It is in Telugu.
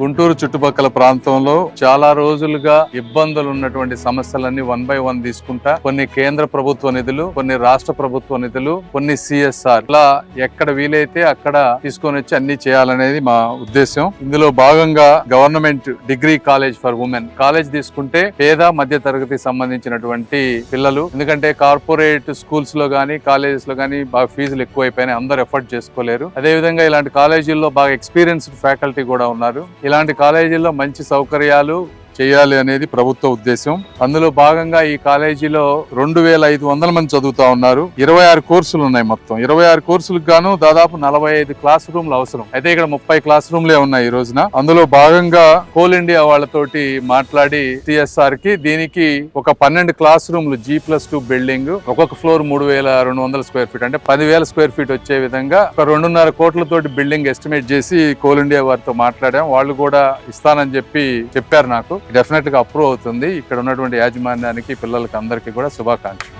గుంటూరు చుట్టుపక్కల ప్రాంతంలో చాలా రోజులుగా ఇబ్బందులు ఉన్నటువంటి సమస్యలన్నీ వన్ బై వన్ తీసుకుంటా కొన్ని కేంద్ర ప్రభుత్వ నిధులు కొన్ని రాష్ట్ర ప్రభుత్వ నిధులు కొన్ని సిఎస్ఆర్. ఇలా ఎక్కడ వీలైతే అక్కడ తీసుకొని వచ్చి అన్ని చేయాలనేది మా ఉద్దేశం ఇందులో భాగంగా government degree college for women. College తీసుకుంటే పేద మధ్య తరగతి సంబంధించినటువంటి పిల్లలు ఎందుకంటే కార్పొరేట్ స్కూల్స్లో గానీ కాలేజెస్లో గానీ బాగా ఫీజులు ఎక్కువైపోయినాయి అందరూ ఎఫర్ట్ చేసుకోలేరు. అదే విధంగా ఇలాంటి కాలేజీల్లో బాగా ఎక్స్పీరియన్స్డ్ ఫ్యాకల్టీ కూడా ఉన్నారు. ఇలాంటి కాలేజీల్లో మంచి సౌకర్యాలు చేయాలి అనేది ప్రభుత్వ ఉద్దేశం. అందులో భాగంగా ఈ కాలేజీలో రెండు వేల ఐదు వందల మంది చదువుతా ఉన్నారు. ఇరవై ఆరు కోర్సులు ఉన్నాయి మొత్తం. ఇరవై ఆరు కోర్సులకు గాను దాదాపు నలభై ఐదు క్లాస్ రూమ్లు అవసరం. అయితే ఇక్కడ ముప్పై క్లాస్ రూమ్లే ఉన్నాయి ఈ రోజున. అందులో భాగంగా కోల్ ఇండియా వాళ్ళతోటి మాట్లాడి సిఎస్ఆర్కి దీనికి ఒక పన్నెండు క్లాస్ రూమ్లు జీ ప్లస్ టూ బిల్డింగ్ ఒక్కొక్క ఫ్లోర్ మూడు వేల రెండు వందల స్క్వేర్ ఫీట్. అంటే పదివేల స్క్వేర్ ఫీట్ వచ్చే విధంగా ఒక రెండున్నర కోట్లతోటి బిల్డింగ్ ఎస్టిమేట్ చేసి కోల్ ఇండియా వారితో మాట్లాడాం. వాళ్ళు కూడా ఇస్తానని చెప్పి చెప్పారు నాకు. డెఫినెట్గా అప్రూవ్ అవుతుంది. ఇక్కడ ఉన్నటువంటి యాజమాన్యానికి పిల్లలకి అందరికీ కూడా శుభాకాంక్షలు.